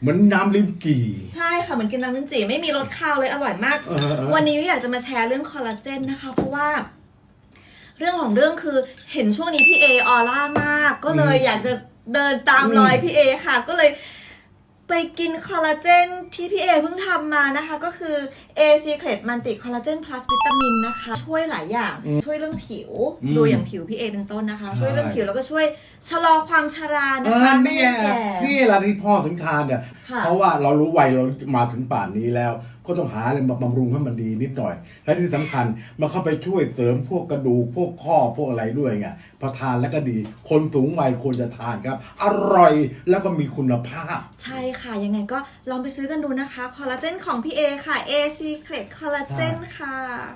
เหมือนน้ำลิ้นจี่ ใช่ค่ะเหมือนกินน้ำลิ้นจี่ไม่มีรสคาวเลยอร่อยมาก เออเออ วันนี้อยากจะมาแชร์เรื่องคอลลาเจนนะคะ เพราะว่า เรื่องของเรื่องคือเห็นช่วงนี้พี่เอออร่ามาก ก็เลยอยากจะเดินตามรอยพี่เอค่ะ ก็เลย ไปกินคอลลาเจนที่พี่เอเพิ่งทำมานะคะ ก็คือ A Secret Multi Collagen Plus วิตามินนะคะ ช่วยหลายอย่าง ช่วยเรื่องผิว อืมดูอย่างผิวพี่เอเป็นต้นนะคะ ใช่ ช่วยเรื่องผิวแล้วก็ช่วยชะลอความชราเอนะอคะนี่แม่ไงแก่ นี่แหละที่พ่อถึงทานเนี่ย ค่ะเพราะว่าเรารู้วัยเรามาถึงป่านนี้แล้วก็ต้องหาอะไรมาบำรุงให้มันดีนิดหน่อย และที่สำคัญมันเข้าไปช่วยเสริมพวกกระดูกพวกข้อพวกอะไรด้วยไงพอทานแล้วก็ดี คนสูงวัยควรจะทานครับ อร่อยแล้วก็มีคุณภาพ ใช่ค่ะยังไงก็ลองไปซื้อกันดูนะคะคอลลาเจนของพี่เอค่ะ A Secret Collagen ค่ะ